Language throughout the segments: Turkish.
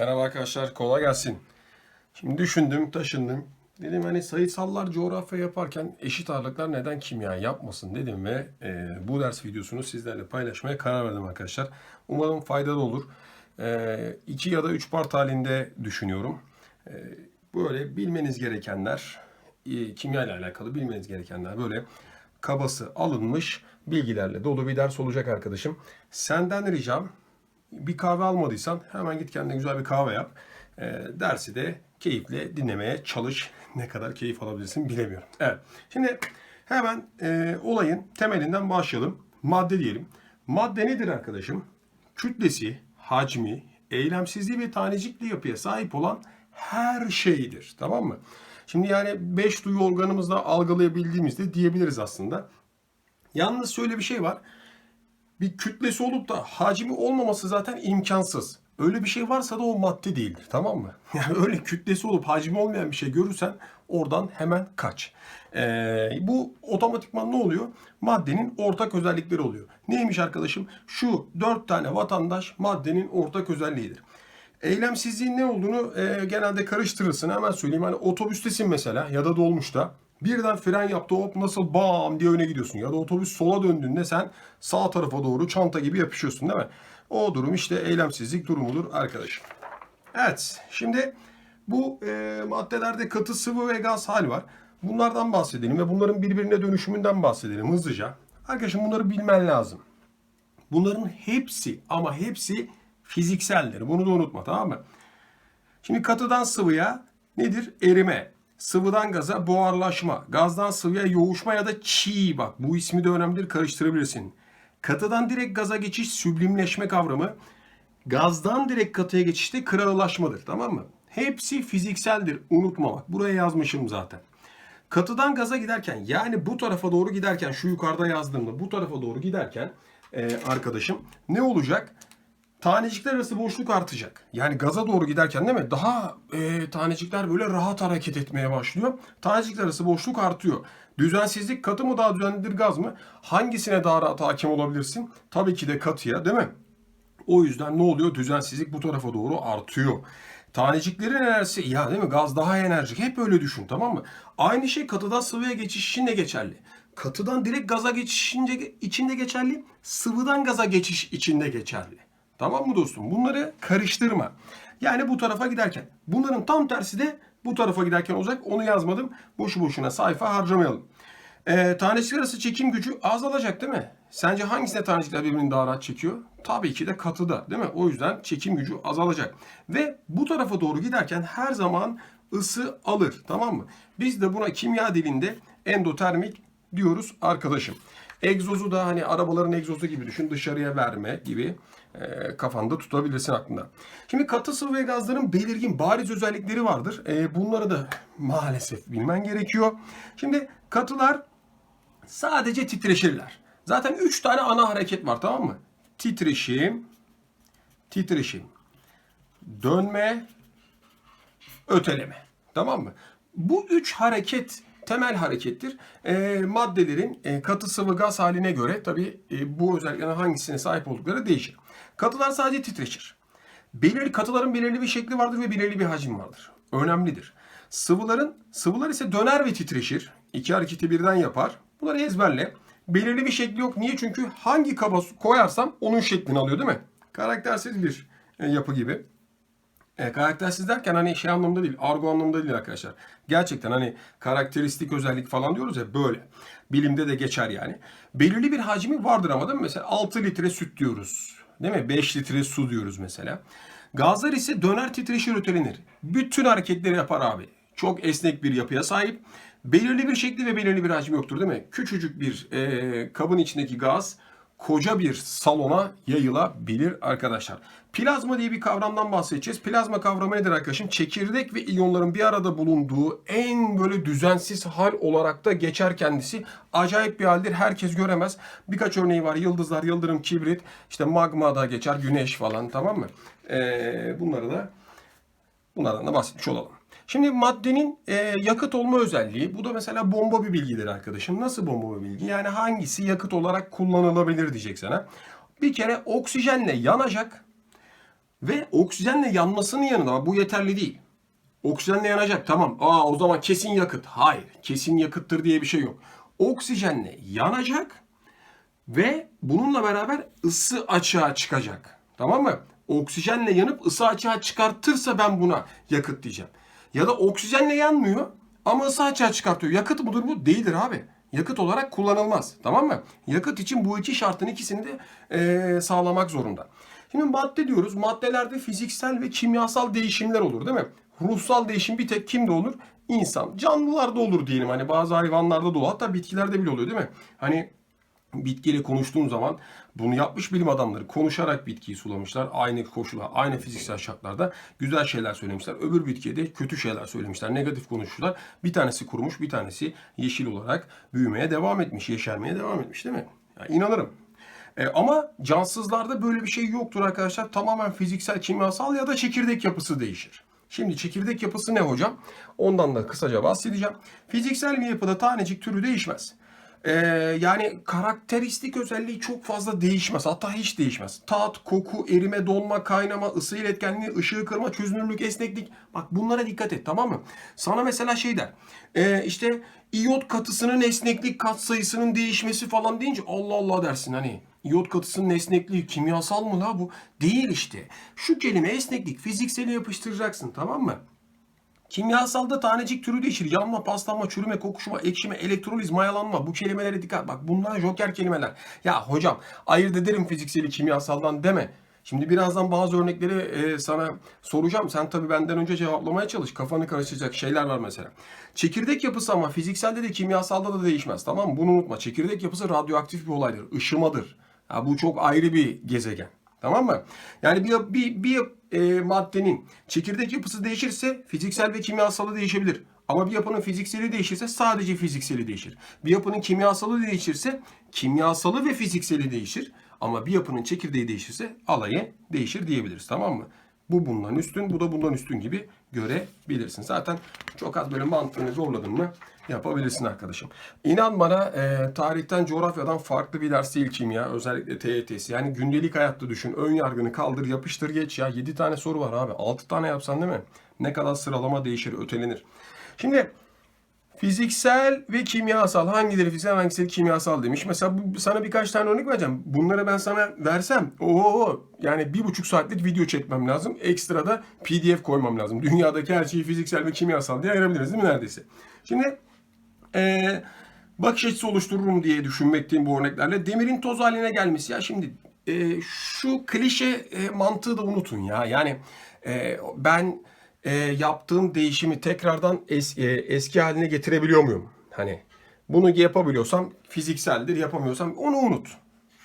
arkadaşlar kolay gelsin. Şimdi düşündüm, taşındım. Dedim hani sayısallar coğrafya yaparken eşit ağırlıklar neden kimya yapmasın dedim ve e, bu ders videosunu sizlerle paylaşmaya karar verdim arkadaşlar. Umarım faydalı olur. E, iki ya da üç part halinde düşünüyorum. E, böyle bilmeniz gerekenler, e, kimya ile alakalı bilmeniz gerekenler böyle kabası alınmış bilgilerle dolu bir ders olacak arkadaşım. Senden ricam bir kahve almadıysan hemen git kendine güzel bir kahve yap. E, dersi de keyifle dinlemeye çalış. Ne kadar keyif alabilirsin bilemiyorum. Evet. Şimdi hemen e, olayın temelinden başlayalım. Madde diyelim. Madde nedir arkadaşım? Kütlesi, hacmi, eylemsizliği ve tanecikli yapıya sahip olan her şeydir. Tamam mı? Şimdi yani beş duyu organımızla algılayabildiğimizde diyebiliriz aslında. Yalnız şöyle bir şey var bir kütlesi olup da hacmi olmaması zaten imkansız. Öyle bir şey varsa da o madde değildir tamam mı? Yani öyle kütlesi olup hacmi olmayan bir şey görürsen oradan hemen kaç. Ee, bu otomatikman ne oluyor? Maddenin ortak özellikleri oluyor. Neymiş arkadaşım? Şu dört tane vatandaş maddenin ortak özelliğidir. Eylemsizliğin ne olduğunu e, genelde karıştırırsın. Hemen söyleyeyim. Hani otobüstesin mesela ya da dolmuşta. Birden fren yaptı hop nasıl bam diye öne gidiyorsun. Ya da otobüs sola döndüğünde sen sağ tarafa doğru çanta gibi yapışıyorsun değil mi? O durum işte eylemsizlik durumudur arkadaşım. Evet şimdi bu e, maddelerde katı sıvı ve gaz hal var. Bunlardan bahsedelim ve bunların birbirine dönüşümünden bahsedelim hızlıca. Arkadaşım bunları bilmen lazım. Bunların hepsi ama hepsi fizikseldir. Bunu da unutma tamam mı? Şimdi katıdan sıvıya nedir? Erime. Sıvıdan gaza buharlaşma. Gazdan sıvıya yoğuşma ya da çiğ bak. Bu ismi de önemlidir karıştırabilirsin. Katıdan direkt gaza geçiş süblimleşme kavramı. Gazdan direkt katıya geçişte kralılaşmadır tamam mı? Hepsi fizikseldir unutmamak. Buraya yazmışım zaten. Katıdan gaza giderken yani bu tarafa doğru giderken şu yukarıda yazdığımda bu tarafa doğru giderken e, arkadaşım ne olacak? Tanecikler arası boşluk artacak. Yani gaza doğru giderken değil mi? Daha e, tanecikler böyle rahat hareket etmeye başlıyor. Tanecikler arası boşluk artıyor. Düzensizlik katı mı daha düzenlidir gaz mı? Hangisine daha rahat hakim olabilirsin? Tabii ki de katıya değil mi? O yüzden ne oluyor? Düzensizlik bu tarafa doğru artıyor. Taneciklerin enerjisi ya değil mi? Gaz daha enerjik. Hep öyle düşün tamam mı? Aynı şey katıdan sıvıya geçiş için de geçerli. Katıdan direkt gaza geçiş içinde geçerli. Sıvıdan gaza geçiş içinde geçerli. Tamam mı dostum? Bunları karıştırma. Yani bu tarafa giderken. Bunların tam tersi de bu tarafa giderken olacak. Onu yazmadım. Boşu boşuna sayfa harcamayalım. Ee, tanecikler arası çekim gücü azalacak değil mi? Sence hangisine tanecikler birbirini daha rahat çekiyor? Tabii ki de katıda değil mi? O yüzden çekim gücü azalacak. Ve bu tarafa doğru giderken her zaman ısı alır. Tamam mı? Biz de buna kimya dilinde endotermik diyoruz arkadaşım. Egzozu da hani arabaların egzozu gibi düşün dışarıya verme gibi e, kafanda tutabilirsin aklında. Şimdi katı sıvı ve gazların belirgin bariz özellikleri vardır. E, bunları da maalesef bilmen gerekiyor. Şimdi katılar sadece titreşirler. Zaten 3 tane ana hareket var tamam mı? Titreşim, titreşim, dönme, öteleme. Tamam mı? Bu üç hareket temel harekettir. E, maddelerin e, katı sıvı gaz haline göre tabii e, bu özelliklerin hangisine sahip oldukları değişir. Katılar sadece titreşir. Belirli katıların belirli bir şekli vardır ve belirli bir hacim vardır. Önemlidir. Sıvıların sıvılar ise döner ve titreşir. İki hareketi birden yapar. Bunları ezberle. Belirli bir şekli yok. Niye? Çünkü hangi kaba koyarsam onun şeklini alıyor değil mi? Karaktersiz bir e, yapı gibi. E, karaktersiz derken hani şey anlamda değil, argo anlamda değil arkadaşlar. Gerçekten hani karakteristik özellik falan diyoruz ya böyle. Bilimde de geçer yani. Belirli bir hacmi vardır ama değil mi? Mesela 6 litre süt diyoruz. Değil mi? 5 litre su diyoruz mesela. Gazlar ise döner titreşir ötelenir. Bütün hareketleri yapar abi. Çok esnek bir yapıya sahip. Belirli bir şekli ve belirli bir hacmi yoktur değil mi? Küçücük bir e, kabın içindeki gaz koca bir salona yayılabilir arkadaşlar. Plazma diye bir kavramdan bahsedeceğiz. Plazma kavramı nedir arkadaşım? Çekirdek ve iyonların bir arada bulunduğu en böyle düzensiz hal olarak da geçer kendisi. Acayip bir haldir. Herkes göremez. Birkaç örneği var. Yıldızlar, yıldırım, kibrit, işte magma da geçer, güneş falan tamam mı? Ee, bunları da bunlardan da bahsetmiş olalım. Şimdi maddenin e, yakıt olma özelliği. Bu da mesela bomba bir bilgidir arkadaşım. Nasıl bomba bir bilgi? Yani hangisi yakıt olarak kullanılabilir diyecek sana. Bir kere oksijenle yanacak Ve oksijenle yanmasının yanında bu yeterli değil. Oksijenle yanacak tamam. Aa o zaman kesin yakıt. Hayır. Kesin yakıttır diye bir şey yok. Oksijenle yanacak ve bununla beraber ısı açığa çıkacak. Tamam mı? Oksijenle yanıp ısı açığa çıkartırsa ben buna yakıt diyeceğim. Ya da oksijenle yanmıyor ama ısı açığa çıkartıyor. Yakıt mıdır bu? Değildir abi. Yakıt olarak kullanılmaz. Tamam mı? Yakıt için bu iki şartın ikisini de eee, sağlamak zorunda. Şimdi madde diyoruz. Maddelerde fiziksel ve kimyasal değişimler olur değil mi? Ruhsal değişim bir tek kimde olur? İnsan. Canlılarda olur diyelim. Hani bazı hayvanlarda da olur. Hatta bitkilerde bile oluyor değil mi? Hani bitkiyle konuştuğum zaman bunu yapmış bilim adamları konuşarak bitkiyi sulamışlar. Aynı koşullar, aynı fiziksel şartlarda güzel şeyler söylemişler. Öbür bitkiye de kötü şeyler söylemişler. Negatif konuşmuşlar. Bir tanesi kurumuş, bir tanesi yeşil olarak büyümeye devam etmiş, yeşermeye devam etmiş değil mi? Ya inanırım. E, ama cansızlarda böyle bir şey yoktur arkadaşlar. Tamamen fiziksel, kimyasal ya da çekirdek yapısı değişir. Şimdi çekirdek yapısı ne hocam? Ondan da kısaca bahsedeceğim. Fiziksel bir yapıda tanecik türü değişmez. Ee, yani karakteristik özelliği çok fazla değişmez. Hatta hiç değişmez. Tat, koku, erime, donma, kaynama, ısı iletkenliği, ışığı kırma, çözünürlük, esneklik. Bak bunlara dikkat et tamam mı? Sana mesela şey der. Ee, işte iyot katısının esneklik katsayısının değişmesi falan deyince Allah Allah dersin hani. İyot katısının esnekliği kimyasal mı la bu? Değil işte. Şu kelime esneklik fizikseli yapıştıracaksın tamam mı? Kimyasalda tanecik türü değişir. Yanma, paslanma, çürüme, kokuşma, ekşime, elektroliz, mayalanma. Bu kelimelere dikkat. Bak bunlar joker kelimeler. Ya hocam ayırt ederim fizikseli kimyasaldan deme. Şimdi birazdan bazı örnekleri e, sana soracağım. Sen tabii benden önce cevaplamaya çalış. Kafanı karıştıracak şeyler var mesela. Çekirdek yapısı ama fizikselde de kimyasalda da değişmez. Tamam mı? Bunu unutma. Çekirdek yapısı radyoaktif bir olaydır. Işımadır. Ya bu çok ayrı bir gezegen. Tamam mı? Yani bir, bir, bir e, maddenin çekirdek yapısı değişirse fiziksel ve kimyasalı değişebilir. Ama bir yapının fizikseli değişirse sadece fizikseli değişir. Bir yapının kimyasalı değişirse kimyasalı ve fizikseli değişir. Ama bir yapının çekirdeği değişirse alayı değişir diyebiliriz. Tamam mı? Bu bundan üstün, bu da bundan üstün gibi görebilirsin. Zaten çok az böyle mantığını zorladın mı yapabilirsin arkadaşım. İnan bana e, tarihten, coğrafyadan farklı bir ders değil kimya. Özellikle TYT'si. Yani gündelik hayatta düşün. Ön yargını kaldır, yapıştır geç ya. 7 tane soru var abi. 6 tane yapsan değil mi? Ne kadar sıralama değişir, ötelenir. Şimdi Fiziksel ve kimyasal hangileri fiziksel hangisi kimyasal demiş. Mesela bu, sana birkaç tane örnek vereceğim. Bunları ben sana versem ooo yani bir buçuk saatlik video çekmem lazım. Ekstra da pdf koymam lazım. Dünyadaki her şeyi fiziksel ve kimyasal diye ayırabiliriz değil mi neredeyse? Şimdi ee, bakış açısı oluştururum diye düşünmekteyim bu örneklerle. Demirin toz haline gelmesi. Ya şimdi e, şu klişe e, mantığı da unutun ya. Yani e, ben e, yaptığım değişimi tekrardan es, e, eski haline getirebiliyor muyum? Hani bunu yapabiliyorsam fizikseldir, yapamıyorsam onu unut.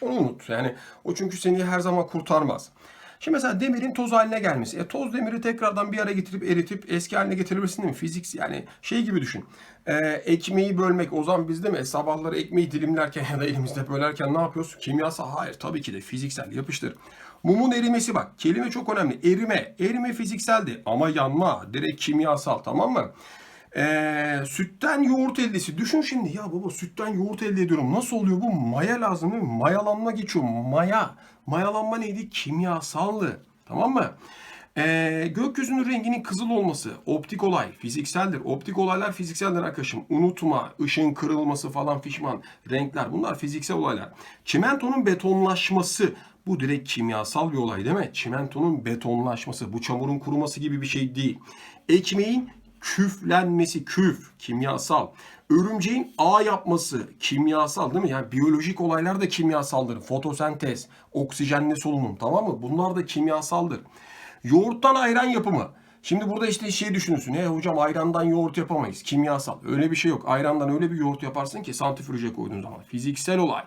Onu unut. Yani o çünkü seni her zaman kurtarmaz. Şimdi mesela demirin toz haline gelmesi. E, toz demiri tekrardan bir araya getirip eritip eski haline getirebilirsin değil mi? Fizik yani şey gibi düşün. E, ekmeği bölmek o zaman biz değil mi? Sabahları ekmeği dilimlerken ya da elimizde bölerken ne yapıyoruz? Kimyasal hayır tabii ki de fiziksel yapıştır. Mumun erimesi bak kelime çok önemli. Erime. Erime fizikseldi ama yanma direkt kimyasal tamam mı? Ee, sütten yoğurt eldesi. Düşün şimdi ya baba sütten yoğurt elde ediyorum. Nasıl oluyor bu? Maya lazım değil mi? Mayalanma geçiyor. Maya. Mayalanma neydi? Kimyasaldı. Tamam mı? Ee, gökyüzünün renginin kızıl olması optik olay, fizikseldir. Optik olaylar fizikseldir arkadaşım. Unutma, ışın kırılması falan fişman, renkler bunlar fiziksel olaylar. Çimentonun betonlaşması bu direkt kimyasal bir olay değil mi? Çimentonun betonlaşması, bu çamurun kuruması gibi bir şey değil. Ekmeğin küflenmesi, küf, kimyasal. Örümceğin ağ yapması, kimyasal değil mi? Yani biyolojik olaylar da kimyasaldır. Fotosentez, oksijenli solunum tamam mı? Bunlar da kimyasaldır. Yoğurttan ayran yapımı. Şimdi burada işte şey düşünürsün. E hocam ayrandan yoğurt yapamayız. Kimyasal. Öyle bir şey yok. Ayrandan öyle bir yoğurt yaparsın ki santifrize koyduğun zaman. Fiziksel olay.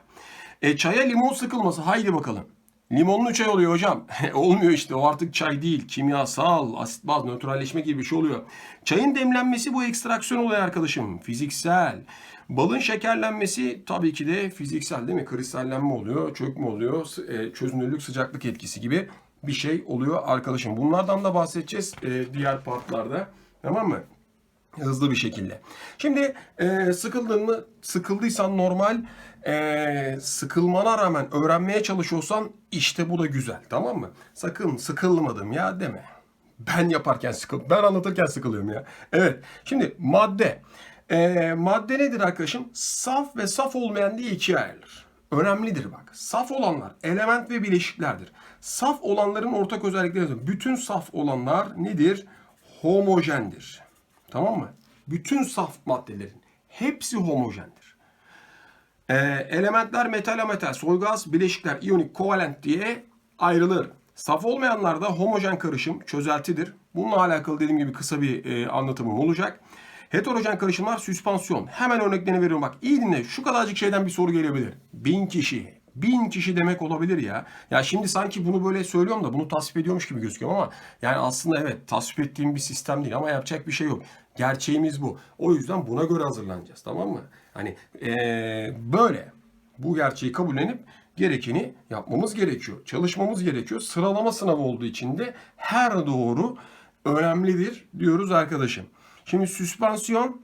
E çaya limon sıkılması. Haydi bakalım. Limonlu çay oluyor hocam. Olmuyor işte o artık çay değil. Kimyasal, asit baz, nötralleşme gibi bir şey oluyor. Çayın demlenmesi bu ekstraksiyon oluyor arkadaşım. Fiziksel. Balın şekerlenmesi tabii ki de fiziksel değil mi? Kristallenme oluyor, çökme oluyor, e, çözünürlük, sıcaklık etkisi gibi bir şey oluyor arkadaşım. Bunlardan da bahsedeceğiz e, diğer partlarda. Tamam mı? Hızlı bir şekilde. Şimdi e, sıkıldın mı? Sıkıldıysan normal. E, sıkılmana rağmen öğrenmeye çalışıyorsan işte bu da güzel. Tamam mı? Sakın sıkılmadım ya deme. Ben yaparken sıkıl, ben anlatırken sıkılıyorum ya. Evet. Şimdi madde. E, madde nedir arkadaşım? Saf ve saf olmayan diye ikiye ayrılır. Önemlidir bak. Saf olanlar element ve bileşiklerdir. Saf olanların ortak özellikleri? Bütün saf olanlar nedir? Homojendir. Tamam mı? Bütün saf maddelerin hepsi homojendir. Ee, elementler metal ametal, soy gaz, bileşikler iyonik, kovalent diye ayrılır. Saf olmayanlar da homojen karışım, çözeltidir. Bununla alakalı dediğim gibi kısa bir e, anlatımım olacak. Heterojen karışımlar süspansiyon. Hemen örneklerini veriyorum bak. İyi dinle. Şu kadarcık şeyden bir soru gelebilir. Bin kişi. Bin kişi demek olabilir ya. Ya şimdi sanki bunu böyle söylüyorum da bunu tasvip ediyormuş gibi gözüküyor ama yani aslında evet tasvip ettiğim bir sistem değil ama yapacak bir şey yok. Gerçeğimiz bu. O yüzden buna göre hazırlanacağız tamam mı? Hani eee, böyle bu gerçeği kabullenip gerekeni yapmamız gerekiyor. Çalışmamız gerekiyor. Sıralama sınavı olduğu için de her doğru önemlidir diyoruz arkadaşım. Şimdi süspansiyon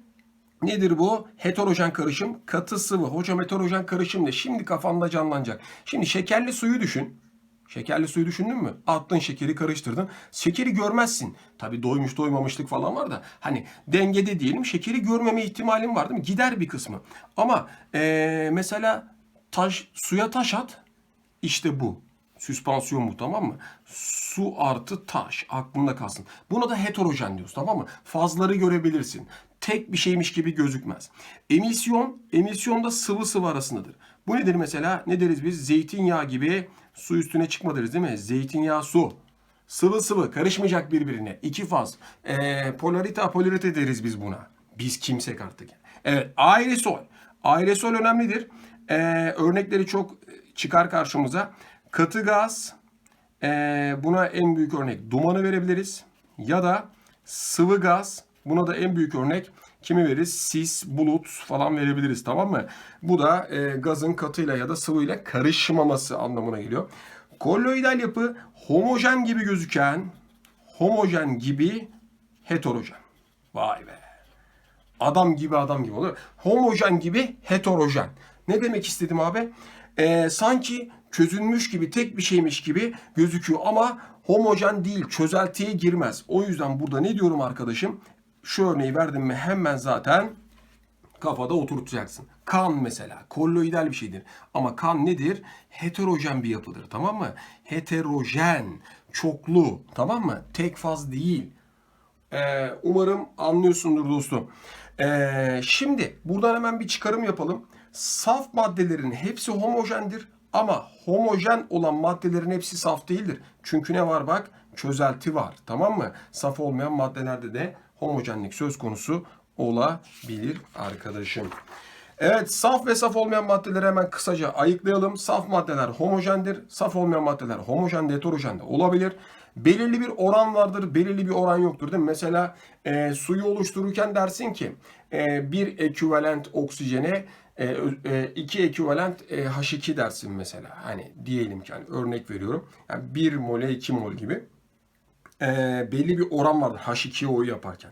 Nedir bu? Heterojen karışım, katı sıvı. Hocam heterojen karışım ne? Şimdi kafanda canlanacak. Şimdi şekerli suyu düşün. Şekerli suyu düşündün mü? Attın şekeri karıştırdın. Şekeri görmezsin. Tabii doymuş doymamışlık falan var da. Hani dengede diyelim şekeri görmeme ihtimalin var değil mi? Gider bir kısmı. Ama eee, mesela taş, suya taş at. İşte bu. Süspansiyon bu tamam mı? Su artı taş aklında kalsın. Buna da heterojen diyoruz tamam mı? Fazları görebilirsin. Tek bir şeymiş gibi gözükmez. Emisyon, emisyonda sıvı sıvı arasındadır. Bu nedir mesela? Ne deriz biz? Zeytinyağı gibi su üstüne çıkma deriz değil mi? Zeytinyağı su. Sıvı sıvı karışmayacak birbirine. İki faz. Ee, polarite apolarite deriz biz buna. Biz kimsek artık. Evet aerosol. Aerosol önemlidir. Ee, örnekleri çok çıkar karşımıza. Katı gaz. ee, buna en büyük örnek dumanı verebiliriz. Ya da sıvı gaz. Buna da en büyük örnek kimi veririz? Sis, bulut falan verebiliriz tamam mı? Bu da e, gazın katıyla ya da sıvıyla karışmaması anlamına geliyor. Kolloidal yapı homojen gibi gözüken, homojen gibi heterojen. Vay be. Adam gibi adam gibi oluyor. Homojen gibi heterojen. Ne demek istedim abi? Ee, sanki çözülmüş gibi tek bir şeymiş gibi gözüküyor ama homojen değil çözeltiye girmez. O yüzden burada ne diyorum arkadaşım? Şu örneği verdim mi hemen zaten kafada oturtacaksın. Kan mesela kolloidal bir şeydir. Ama kan nedir? Heterojen bir yapıdır tamam mı? Heterojen, çoklu tamam mı? Tek faz değil. Ee, umarım anlıyorsundur dostum. Ee, şimdi buradan hemen bir çıkarım yapalım. Saf maddelerin hepsi homojendir ama homojen olan maddelerin hepsi saf değildir. Çünkü ne var bak? Çözelti var. Tamam mı? Saf olmayan maddelerde de homojenlik söz konusu olabilir arkadaşım. Evet saf ve saf olmayan maddeleri hemen kısaca ayıklayalım. Saf maddeler homojendir. Saf olmayan maddeler homojen de heterojen de olabilir. Belirli bir oran vardır, belirli bir oran yoktur değil mi? Mesela e, suyu oluştururken dersin ki e, bir eküvalent oksijene e, e, iki eküvalent e, H2 dersin mesela. Hani diyelim ki hani örnek veriyorum. Yani 1 mole 2 mol gibi. E, belli bir oran vardır H2O'yu yaparken.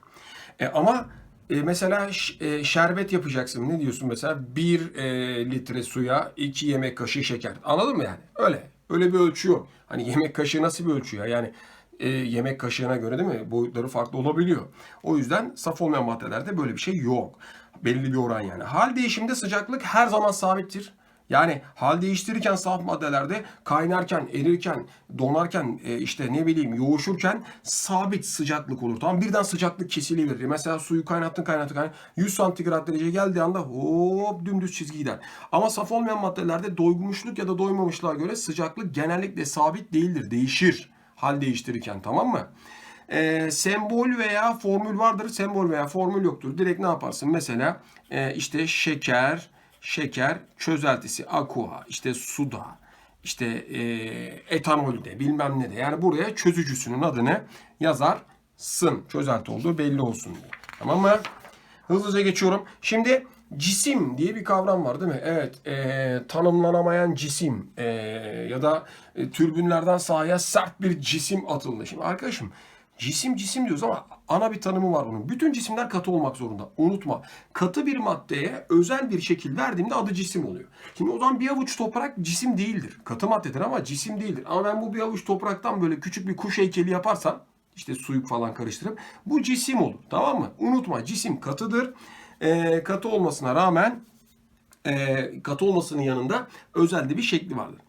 E, ama e, mesela e, şerbet yapacaksın. Ne diyorsun mesela? 1 e, litre suya 2 yemek kaşığı şeker. Anladın mı yani? Öyle. Öyle bir ölçü yok. Hani yemek kaşığı nasıl bir ölçü ya? Yani e, yemek kaşığına göre değil mi? Boyutları farklı olabiliyor. O yüzden saf olmayan maddelerde böyle bir şey yok. Belli bir oran yani. Hal değişiminde sıcaklık her zaman sabittir. Yani hal değiştirirken saf maddelerde kaynarken, erirken, donarken, e, işte ne bileyim yoğuşurken sabit sıcaklık olur. Tamam birden sıcaklık kesilebilir. Mesela suyu kaynattın kaynattın kaynattın. 100 santigrat derece geldiği anda hop dümdüz çizgi gider. Ama saf olmayan maddelerde doymuşluk ya da doymamışlığa göre sıcaklık genellikle sabit değildir. Değişir hal değiştirirken tamam mı? e, sembol veya formül vardır. Sembol veya formül yoktur. Direkt ne yaparsın? Mesela e, işte şeker, şeker çözeltisi, aqua, işte suda, işte e, etanolde, bilmem ne de. Yani buraya çözücüsünün adını yazarsın. Çözelti olduğu belli olsun diye. Tamam mı? Hızlıca geçiyorum. Şimdi cisim diye bir kavram var değil mi? Evet, e, tanımlanamayan cisim e, ya da e, türbünlerden sahaya sert bir cisim atıldı. Şimdi arkadaşım Cisim cisim diyoruz ama ana bir tanımı var bunun. Bütün cisimler katı olmak zorunda. Unutma. Katı bir maddeye özel bir şekil verdiğimde adı cisim oluyor. Şimdi o zaman bir avuç toprak cisim değildir. Katı maddedir ama cisim değildir. Ama ben bu bir avuç topraktan böyle küçük bir kuş heykeli yaparsam işte suyu falan karıştırıp bu cisim olur. Tamam mı? Unutma cisim katıdır. Ee, katı olmasına rağmen e, katı olmasının yanında özel de bir şekli vardır.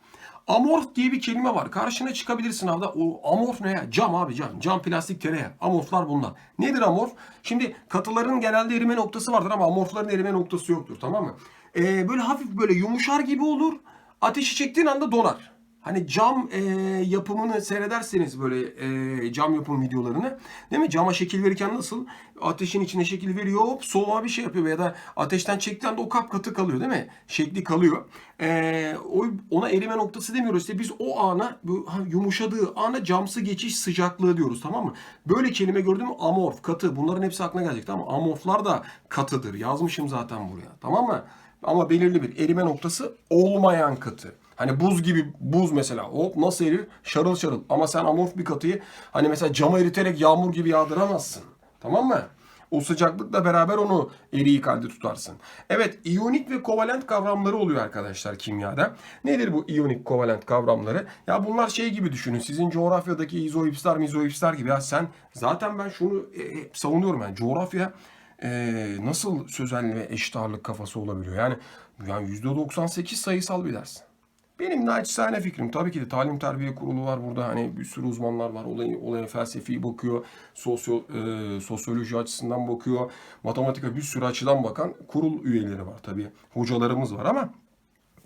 Amorf diye bir kelime var. Karşına çıkabilir sınavda. O amorf ne ya? Cam abi cam. Cam, plastik, tereyağı. Amorflar bunlar. Nedir amorf? Şimdi katıların genelde erime noktası vardır ama amorfların erime noktası yoktur. Tamam mı? Ee, böyle hafif böyle yumuşar gibi olur. Ateşi çektiğin anda donar. Hani cam e, yapımını seyrederseniz böyle e, cam yapım videolarını değil mi? Cama şekil verirken nasıl? Ateşin içine şekil veriyor hop soğuğa bir şey yapıyor ya da ateşten çektiği anda o kap katı kalıyor değil mi? Şekli kalıyor. E, o, ona erime noktası demiyoruz. İşte biz o ana bu, ha, yumuşadığı ana camsı geçiş sıcaklığı diyoruz tamam mı? Böyle kelime gördüm? Amorf, katı bunların hepsi aklına gelecek tamam mı? Amorflar da katıdır. Yazmışım zaten buraya tamam mı? Ama belirli bir erime noktası olmayan katı. Hani buz gibi buz mesela hop nasıl erir? Şarıl şarıl. Ama sen amorf bir katıyı hani mesela cama eriterek yağmur gibi yağdıramazsın. Tamam mı? O sıcaklıkla beraber onu eriyik halde tutarsın. Evet, iyonik ve kovalent kavramları oluyor arkadaşlar kimyada. Nedir bu iyonik kovalent kavramları? Ya bunlar şey gibi düşünün. Sizin coğrafyadaki izoipsler, mizoipsler gibi. Ya sen zaten ben şunu e, hep savunuyorum yani coğrafya e, nasıl sözel ve eşit ağırlık kafası olabiliyor? Yani yani %98 sayısal bir ders. Benim naçizane fikrim tabii ki de talim terbiye kurulu var burada hani bir sürü uzmanlar var olayı olaya felsefi bakıyor sosyo, e, sosyoloji açısından bakıyor matematika bir sürü açıdan bakan kurul üyeleri var tabii hocalarımız var ama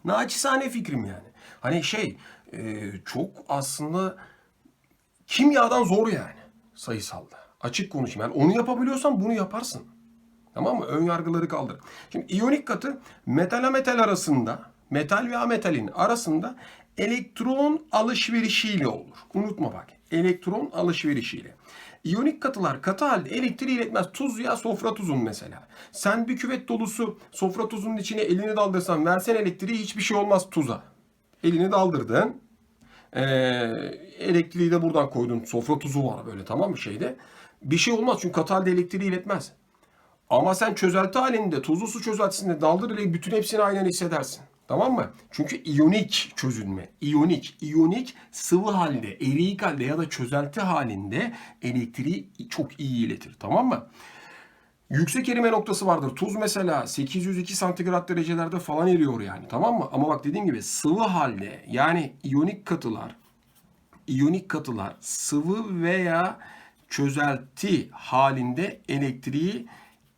naçizane fikrim yani. Hani şey e, çok aslında kimyadan zor yani sayısalda. Açık konuşayım yani onu yapabiliyorsan bunu yaparsın. Tamam mı? Ön yargıları kaldır. Şimdi iyonik katı metal metal arasında metal ve ametalin arasında elektron alışverişiyle olur. Unutma bak. Elektron alışverişiyle. İyonik katılar katı halde elektriği iletmez. Tuz ya sofra tuzun mesela. Sen bir küvet dolusu sofra tuzunun içine elini daldırsan versen elektriği hiçbir şey olmaz tuza. Elini daldırdın. Ee, elektriği de buradan koydun. Sofra tuzu var böyle tamam mı şeyde. Bir şey olmaz çünkü katı halde elektriği iletmez. Ama sen çözelti halinde tuzlu su çözeltisinde daldır ile bütün hepsini aynen hissedersin. Tamam mı? Çünkü iyonik çözünme. İyonik. İyonik sıvı halde, eriyik halde ya da çözelti halinde elektriği çok iyi iletir. Tamam mı? Yüksek erime noktası vardır. Tuz mesela 802 santigrat derecelerde falan eriyor yani. Tamam mı? Ama bak dediğim gibi sıvı halde yani iyonik katılar iyonik katılar sıvı veya çözelti halinde elektriği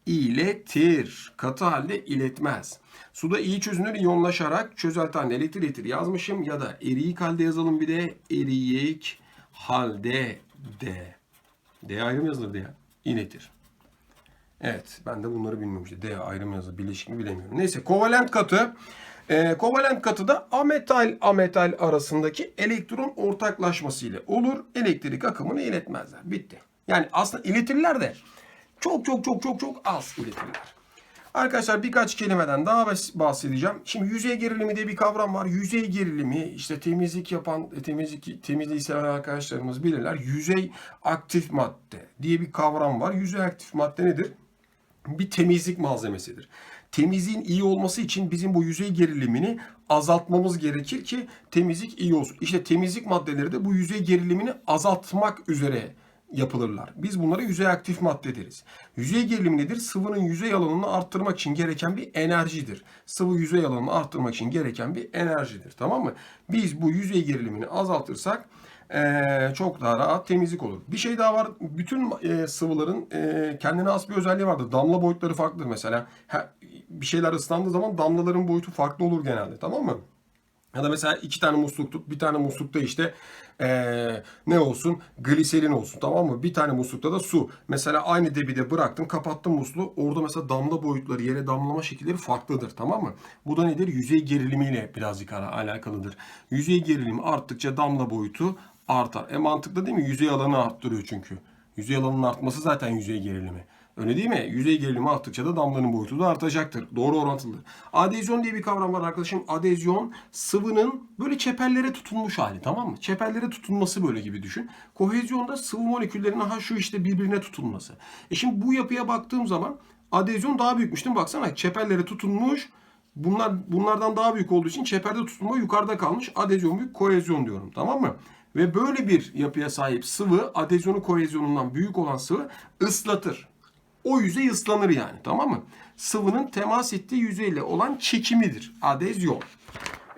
iletir. Katı halde iletmez. Suda iyi çözünür iyonlaşarak elektrik iletir yazmışım ya da eriyik halde yazalım bir de eriyik halde de. D ayrım yazılır diye. İletir. Evet ben de bunları bilmiyorum. D ayrım yazılır bileşik mi bilemiyorum. Neyse kovalent katı. E, kovalent katı da ametal ametal arasındaki elektron ortaklaşması ile olur. Elektrik akımını iletmezler. Bitti. Yani aslında iletirler de çok çok çok çok çok az iletirler. Arkadaşlar birkaç kelimeden daha bahsedeceğim. Şimdi yüzey gerilimi diye bir kavram var. Yüzey gerilimi işte temizlik yapan, temizlik temizliği seven arkadaşlarımız bilirler. Yüzey aktif madde diye bir kavram var. Yüzey aktif madde nedir? Bir temizlik malzemesidir. Temizliğin iyi olması için bizim bu yüzey gerilimini azaltmamız gerekir ki temizlik iyi olsun. İşte temizlik maddeleri de bu yüzey gerilimini azaltmak üzere yapılırlar. Biz bunlara yüzey aktif madde deriz. Yüzey gerilimi nedir? Sıvının yüzey alanını arttırmak için gereken bir enerjidir. Sıvı yüzey alanını arttırmak için gereken bir enerjidir. Tamam mı? Biz bu yüzey gerilimini azaltırsak ee, çok daha rahat temizlik olur. Bir şey daha var. Bütün e, sıvıların e, kendine has bir özelliği vardır. Damla boyutları farklıdır mesela. Ha, bir şeyler ıslandığı zaman damlaların boyutu farklı olur genelde. Tamam mı? Ya da mesela iki tane musluk tut. Bir tane muslukta işte ee, ne olsun? Gliserin olsun tamam mı? Bir tane muslukta da su. Mesela aynı debide bıraktın kapattın musluğu. Orada mesela damla boyutları yere damlama şekilleri farklıdır tamam mı? Bu da nedir? Yüzey gerilimiyle birazcık ara alakalıdır. Yüzey gerilimi arttıkça damla boyutu artar. E mantıklı değil mi? Yüzey alanı arttırıyor çünkü. Yüzey alanının artması zaten yüzey gerilimi. Öyle değil mi? Yüzey gerilimi arttıkça da damlanın boyutu da artacaktır. Doğru orantılıdır. Adezyon diye bir kavram var arkadaşım. Adezyon sıvının böyle çeperlere tutunmuş hali tamam mı? Çeperlere tutunması böyle gibi düşün. Kohezyon da sıvı moleküllerinin ha şu işte birbirine tutunması. E şimdi bu yapıya baktığım zaman adezyon daha büyükmüş değil mi? Baksana çeperlere tutunmuş. Bunlar bunlardan daha büyük olduğu için çeperde tutunma yukarıda kalmış. Adezyon büyük, kohezyon diyorum. Tamam mı? Ve böyle bir yapıya sahip sıvı adezyonu kohezyonundan büyük olan sıvı ıslatır. O yüzey ıslanır yani tamam mı? Sıvının temas ettiği yüzeyle olan çekimidir. Adezyon.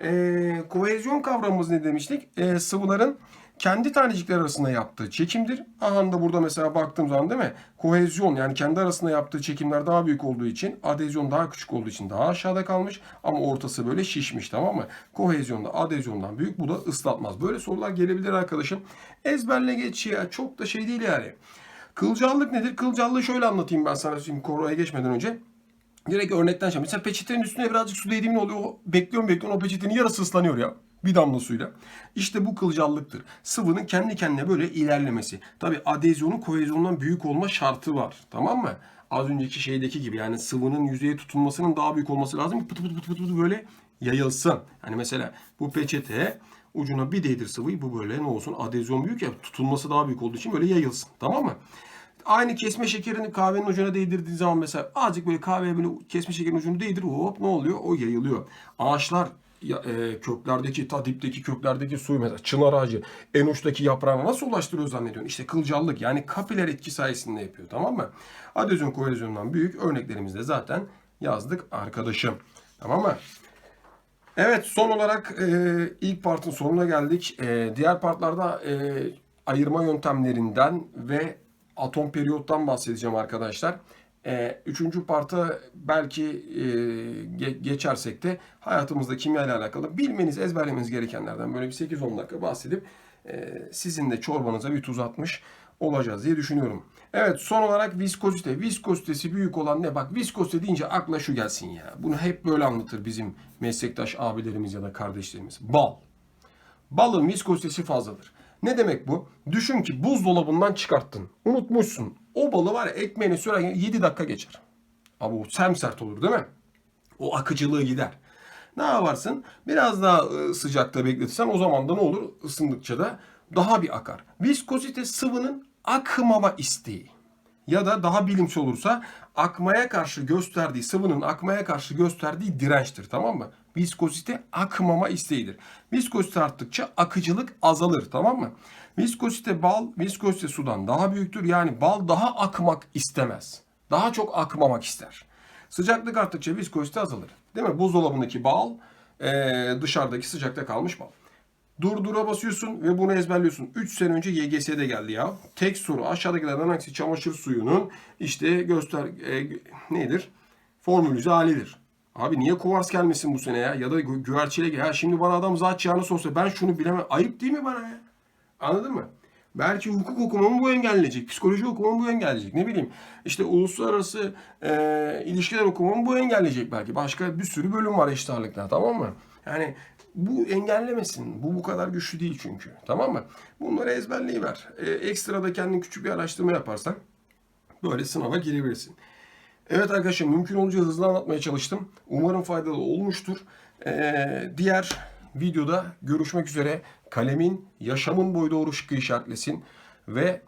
Ee, kohezyon kavramımız ne demiştik? Ee, sıvıların kendi tanecikler arasında yaptığı çekimdir. Aha da burada mesela baktığım zaman değil mi? Kohezyon yani kendi arasında yaptığı çekimler daha büyük olduğu için adezyon daha küçük olduğu için daha aşağıda kalmış ama ortası böyle şişmiş tamam mı? Kohezyon da adezyondan büyük bu da ıslatmaz. Böyle sorular gelebilir arkadaşım. Ezberle geç ya çok da şey değil yani. Kılcallık nedir? Kılcallığı şöyle anlatayım ben sana şimdi konuya geçmeden önce. Direkt örnekten şey. Mesela peçetenin üstüne birazcık su değdiğim ne oluyor? O, bekliyorum bekliyorum o peçetenin yarısı ıslanıyor ya. Bir damla suyla. İşte bu kılcallıktır. Sıvının kendi kendine böyle ilerlemesi. Tabi adezyonun kohezyondan büyük olma şartı var. Tamam mı? Az önceki şeydeki gibi yani sıvının yüzeye tutunmasının daha büyük olması lazım ki pıtı pıtı pıtı pıtı böyle yayılsın. Yani mesela bu peçete ucuna bir değdir sıvıyı bu böyle ne olsun adezyon büyük ya tutunması daha büyük olduğu için böyle yayılsın. Tamam mı? Aynı kesme şekerini kahvenin ucuna değdirdiğin zaman mesela azıcık böyle kahveye böyle kesme şekerin ucunu değdir hop ne oluyor? O yayılıyor. Ağaçlar ya, e, köklerdeki, ta dipteki köklerdeki suyu mesela çınar ağacı en uçtaki yaprağına nasıl ulaştırıyor zannediyorsun? İşte kılcallık yani kapiler etki sayesinde yapıyor tamam mı? Adezyon kohezyondan büyük örneklerimizde zaten yazdık arkadaşım. Tamam mı? Evet son olarak e, ilk partın sonuna geldik. E, diğer partlarda e, ayırma yöntemlerinden ve atom periyottan bahsedeceğim arkadaşlar. E, üçüncü parta belki e, ge- geçersek de hayatımızda kimya ile alakalı bilmeniz, ezberlemeniz gerekenlerden böyle bir 8-10 dakika bahsedip e, sizin de çorbanıza bir tuz atmış olacağız diye düşünüyorum. Evet son olarak viskozite. Viskozitesi büyük olan ne? Bak viskozite deyince akla şu gelsin ya. Bunu hep böyle anlatır bizim meslektaş abilerimiz ya da kardeşlerimiz. Bal. Balın viskozitesi fazladır. Ne demek bu? Düşün ki buzdolabından çıkarttın. Unutmuşsun. O balı var ya ekmeğine sürerken 7 dakika geçer. Ama o semsert olur değil mi? O akıcılığı gider. Ne yaparsın? Biraz daha ı, sıcakta bekletirsen o zaman da ne olur? Isındıkça da daha bir akar. Viskozite sıvının akmama isteği. Ya da daha bilimsel olursa akmaya karşı gösterdiği, sıvının akmaya karşı gösterdiği dirençtir tamam mı? Viskozite akmama isteğidir. Viskozite arttıkça akıcılık azalır tamam mı? Viskozite bal, viskozite sudan daha büyüktür. Yani bal daha akmak istemez. Daha çok akmamak ister. Sıcaklık arttıkça viskozite azalır. Değil mi? Buzdolabındaki bal eee, dışarıdaki sıcakta kalmış bal. Durdura basıyorsun ve bunu ezberliyorsun. 3 sene önce YGS'de geldi ya. Tek soru aşağıdakilerden hangisi çamaşır suyunun işte göster e, nedir? Formülize halidir. Abi niye kuvars gelmesin bu sene ya? Ya da gü- güverçile gel. Şimdi bana adam zat yağını sorsa ben şunu bilemem. Ayıp değil mi bana ya? Anladın mı? Belki hukuk okumamı bu engelleyecek. Psikoloji okumamı bu engelleyecek. Ne bileyim. işte uluslararası e, ilişkiler okumamı bu engelleyecek belki. Başka bir sürü bölüm var eşit ağırlıkta. Tamam mı? Yani bu engellemesin. Bu bu kadar güçlü değil çünkü. Tamam mı? Bunları ezberleyiver. E, ekstra da kendin küçük bir araştırma yaparsan böyle sınava girebilirsin. Evet arkadaşlar mümkün olunca hızlı anlatmaya çalıştım. Umarım faydalı olmuştur. Ee, diğer videoda görüşmek üzere. Kalemin yaşamın boyu doğru şıkkı işaretlesin. Ve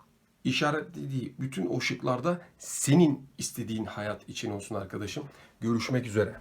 işaretlediği bütün o şıklarda senin istediğin hayat için olsun arkadaşım. Görüşmek üzere.